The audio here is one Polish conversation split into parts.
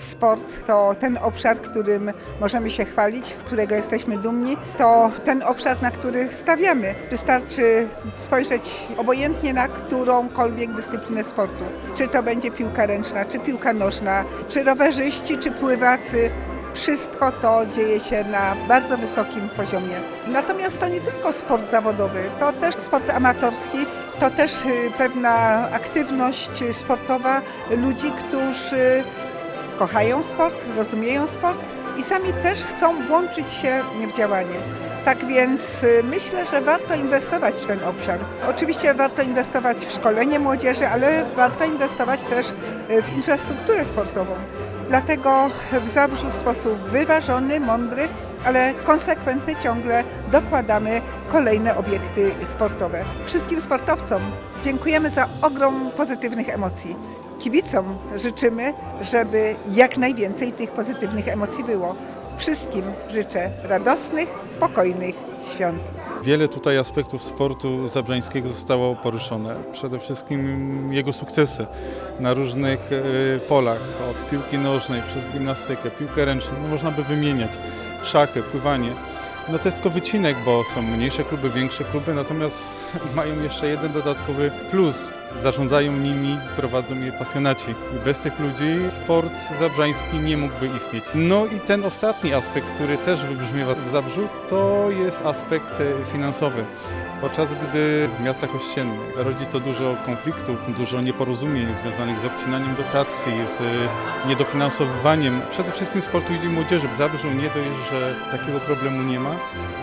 sport to ten obszar, którym możemy się chwalić, z którego jesteśmy dumni. To ten obszar, na który stawiamy. Wystarczy spojrzeć obojętnie na którąkolwiek dyscyplinę sportu. Czy to będzie piłka ręczna, czy piłka nożna, czy rowerzyści, czy pływacy. Wszystko to dzieje się na bardzo wysokim poziomie. Natomiast to nie tylko sport zawodowy, to też sport amatorski, to też y, pewna aktywność sportowa ludzi, którzy kochają sport, rozumieją sport i sami też chcą włączyć się w działanie. Tak więc y, myślę, że warto inwestować w ten obszar. Oczywiście warto inwestować w szkolenie młodzieży, ale warto inwestować też y, w infrastrukturę sportową. Dlatego w Zabrzu w sposób wyważony, mądry, ale konsekwentny ciągle dokładamy kolejne obiekty sportowe. Wszystkim sportowcom dziękujemy za ogrom pozytywnych emocji. Kibicom życzymy, żeby jak najwięcej tych pozytywnych emocji było. Wszystkim życzę radosnych, spokojnych świąt. Wiele tutaj aspektów sportu zabrzańskiego zostało poruszone. Przede wszystkim jego sukcesy na różnych e, polach, od piłki nożnej przez gimnastykę, piłkę ręczną, no można by wymieniać, szachy, pływanie. No to jest tylko wycinek, bo są mniejsze kluby, większe kluby, natomiast mają jeszcze jeden dodatkowy plus. Zarządzają nimi, prowadzą je pasjonaci. I bez tych ludzi sport zabrzański nie mógłby istnieć. No i ten ostatni aspekt, który też wybrzmiewa w Zabrzu, to jest aspekt e, finansowy. Podczas gdy w miastach ościennych rodzi to dużo konfliktów, dużo nieporozumień związanych z obcinaniem dotacji, z e, niedofinansowywaniem przede wszystkim sportu i młodzieży. W Zabrzu nie dość, że takiego problemu nie ma,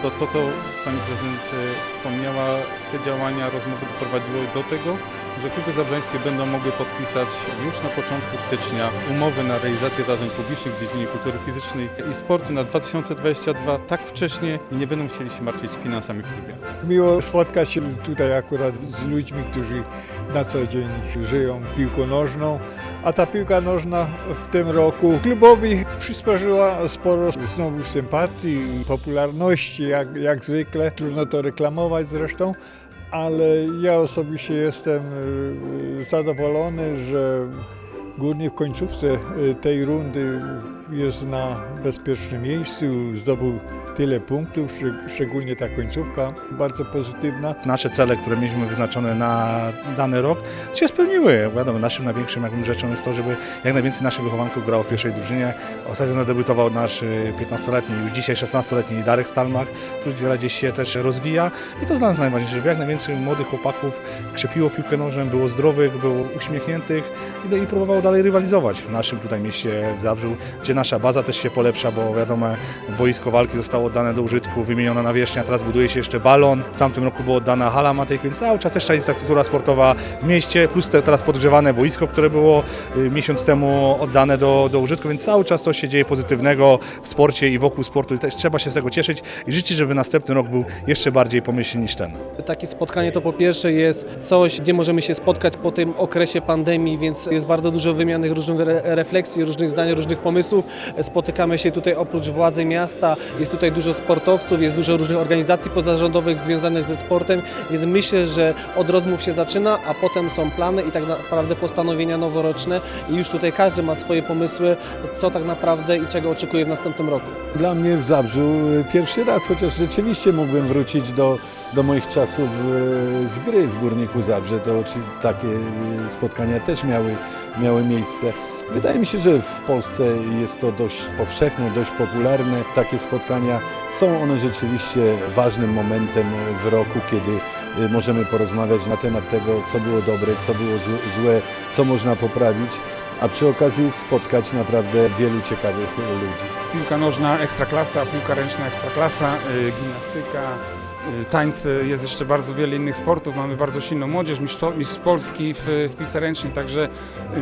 to to, co pani prezydent e, wspomniała, te działania, rozmowy doprowadziły do tego, że kluby zabrzańskie będą mogły podpisać już na początku stycznia umowy na realizację zadań publicznych w dziedzinie kultury fizycznej i sportu na 2022 tak wcześnie i nie będą chcieli się martwić finansami w klubie. Miło spotkać się tutaj akurat z ludźmi, którzy na co dzień żyją piłką nożną. A ta piłka nożna w tym roku klubowi przysparzyła sporo znowu sympatii, popularności, jak, jak zwykle. Trudno to reklamować zresztą, ale ja osobiście jestem y, zadowolony, że Górnik w końcówce y, tej rundy jest na bezpiecznym miejscu, zdobył tyle punktów, szczeg- szczególnie ta końcówka bardzo pozytywna. nasze cele, które mieliśmy wyznaczone na dany rok, się spełniły. Wiadomo, naszym największym jakby rzeczą jest to, żeby jak najwięcej naszych wychowanków grało w pierwszej drużynie. Ostatnio debiutował nasz y, 15-letni, już dzisiaj 16-letni Darek Stalmach, który gdzieś się też rozwija. I to dla nas najważniejsze, żeby jak najwięcej młodych chłopaków krzepiło piłkę nożem, było zdrowych, było uśmiechniętych i, i próbowało dalej rywalizować w naszym tutaj mieście w Zabrzu, gdzie nasza baza też się polepsza, bo wiadomo, boisko walki zostało oddane do użytku, wymieniona nawierzchnia, teraz buduje się jeszcze balon. W tamtym roku była oddana hala Matejk, więc cały czas też ta infrastruktura sportowa w mieście, plus te teraz podgrzewane boisko, które było y, miesiąc temu oddane do, do użytku, więc cały czas coś się dzieje pozytywnego w sporcie i wokół sportu i też trzeba się z tego cieszyć i życzyć, żeby następny rok był jeszcze bardziej pomyślny niż ten. Takie spotkanie to po pierwsze jest coś, gdzie możemy się spotkać po tym okresie pandemii, więc jest bardzo dużo wymiany różnych re- refleksji, różnych zdań, różnych pomysłów. Spotykamy się tutaj oprócz władzy miasta, jest tutaj dużo sportowców, jest dużo różnych organizacji pozarządowych związanych ze sportem, więc myślę, że od rozmów się zaczyna, a potem są plany i tak naprawdę postanowienia noworoczne i już tutaj każdy ma swoje pomysły, co tak naprawdę i czego oczekuje w następnym roku. Dla mnie w Zabrzu y, pierwszy raz, chociaż rzeczywiście mógłbym wrócić do, do moich czasów y, z gry w Górniku Zabrze, to takie y, spotkania też miały, miały miejsce. Wydaje mi się, że w Polsce jest to dość powszechne, dość popularne. Takie spotkania są one rzeczywiście ważnym momentem w roku, kiedy y, możemy porozmawiać na temat tego, co było dobre, co było złe- co można poprawić, a przy okazji spotkać naprawdę wielu ciekawych ludzi. Piłka nożna ekstraklasa, piłka ręczna ekstraklasa, y, gimnastyka, tańce, jest jeszcze bardzo wiele innych sportów. Mamy bardzo silną młodzież, mistrz Polski w, w piłce ręcznej, także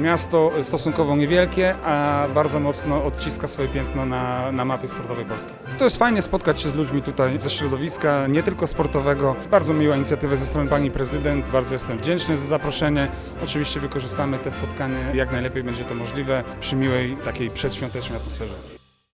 miasto stosunkowo niewielkie, a bardzo mocno odciska swoje piętno na, na mapie sportowej Polski. To jest fajnie spotkać się z ludźmi tutaj ze środowiska, nie tylko sportowego. Bardzo miła inicjatywa ze strony pani prezydent, bardzo jestem wdzięczny za zaproszenie. Oczywiście wykorzystamy te spotkanie jak najlepiej będzie to możliwe przy miłej takiej przedświątecznej atmosferze.